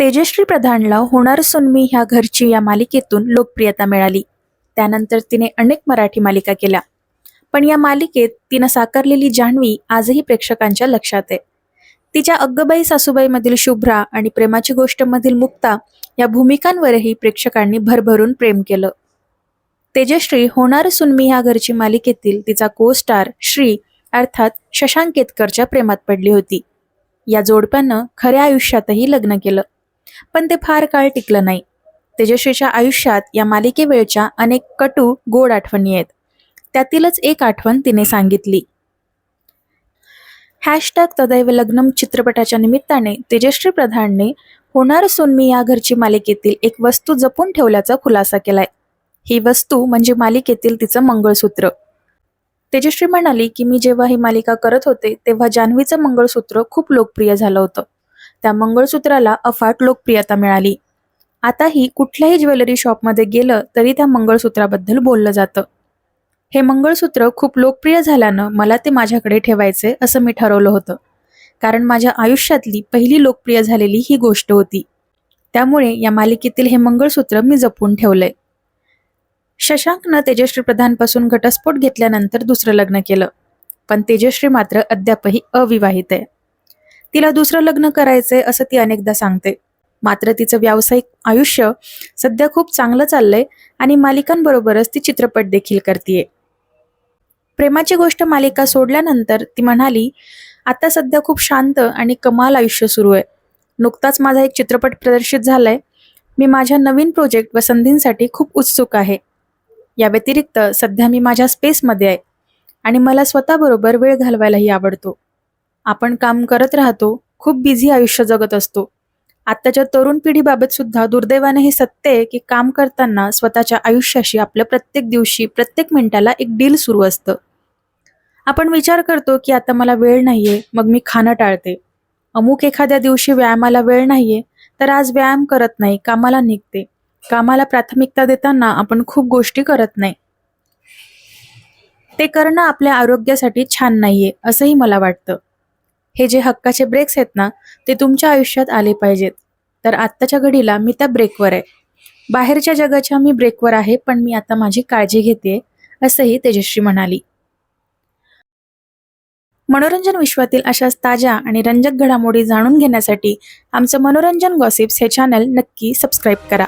तेजश्री प्रधानला होणार सुनमी ह्या घरची या मालिकेतून लोकप्रियता मिळाली. त्यानंतर तिने अनेक मराठी मालिका केल्या. पण या मालिकेत तिनं साकारलेली जान्हवी आजही प्रेक्षकांच्या लक्षात आहे. तिच्या अग्गबाई सासूबाईमधील शुभ्रा आणि प्रेमाची गोष्टमधील मुक्ता या भूमिकांवरही प्रेक्षकांनी भरभरून प्रेम केलं. तेजश्री होणार सुनमी ह्या घरची मालिकेतील तिचा को स्टार श्री अर्थात शशांक केतकरच्या प्रेमात पडली होती. या जोडप्यानं खऱ्या आयुष्यातही लग्न केलं. पण ते फार काळ टिकलं नाही. तेजश्रीच्या आयुष्यात या मालिकेवेळच्या अनेक कटू गोड आठवणी आहेत. त्यातीलच एक आठवण तिने सांगितली. हॅशटॅग तदैव लग्नम चित्रपटाच्या निमित्ताने तेजश्री प्रधानने होणार सोनमी या घरची मालिकेतील एक वस्तू जपून ठेवल्याचा खुलासा केलाय. ही वस्तू म्हणजे मालिकेतील तिचं मंगळसूत्र. तेजश्री म्हणाली की मी जेव्हा ही मालिका करत होते तेव्हा जान्हवीचं मंगळसूत्र खूप लोकप्रिय झालं होतं. त्या मंगळसूत्राला अफाट लोकप्रियता मिळाली. आताही कुठल्याही ज्वेलरी शॉपमध्ये गेलं तरी त्या मंगळसूत्राबद्दल बोललं जातं. हे मंगळसूत्र खूप लोकप्रिय झाल्यानं मला ते माझ्याकडे ठेवायचे असं मी ठरवलं होतं. कारण माझ्या आयुष्यातली पहिली लोकप्रिय झालेली ही गोष्ट होती. त्यामुळे या मालिकेतील हे मंगळसूत्र मी जपून ठेवलंय. शशांकनं तेजश्री प्रधानपासून घटस्फोट घेतल्यानंतर दुसरं लग्न केलं. पण तेजश्री मात्र अद्यापही अविवाहित आहे. तिला दुसरं लग्न करायचंय असं ती अनेकदा सांगते. मात्र तिचं व्यावसायिक आयुष्य सध्या खूप चांगलं चाललंय आणि मालिकांबरोबरच ती चित्रपट देखील करतेय. प्रेमाची गोष्ट मालिका सोडल्यानंतर ती म्हणाली आता सध्या खूप शांत आणि कमाल आयुष्य सुरू आहे. नुकताच माझा एक चित्रपट प्रदर्शित झालाय. मी माझ्या नवीन प्रोजेक्ट व संधींसाठी खूप उत्सुक आहे. या व्यतिरिक्त सध्या मी माझ्या स्पेसमध्ये आहे आणि मला स्वतःबरोबर वेळ घालवायलाही आवडतो. आपण काम करत राहतो खूप बिझी आयुष्य जगत असतो. आत्ताच्या तरुण पिढीबाबत सुद्धा दुर्दैवाने हे सत्य आहे की काम करताना स्वतःच्या आयुष्याशी आपलं प्रत्येक दिवशी प्रत्येक मिनिटाला एक डील सुरू असतं. आपण विचार करतो की आता मला वेळ नाहीये मग मी खाणं टाळते. अमुक एखाद्या दिवशी व्यायामाला वेळ नाहीये तर आज व्यायाम करत नाही कामाला निघते. कामाला प्राथमिकता देताना आपण खूप गोष्टी करत नाही. ते करणं आपल्या आरोग्यासाठी छान नाहीये असंही मला वाटतं. हे जे हक्काचे ब्रेक्स आहेत ना ते तुमच्या आयुष्यात आले पाहिजेत. तर आत्ताच्या घडीला मी त्या ब्रेकवर आहे. बाहेरच्या जगाच्या मी ब्रेकवर आहे पण मी आता माझी काळजी घेते असंही तेजश्री म्हणाली. मनोरंजन विश्वातील अशाच ताज्या आणि रंजक घडामोडी जाणून घेण्यासाठी आमचं मनोरंजन गॉसिप्स हे चॅनल नक्की सबस्क्राईब करा.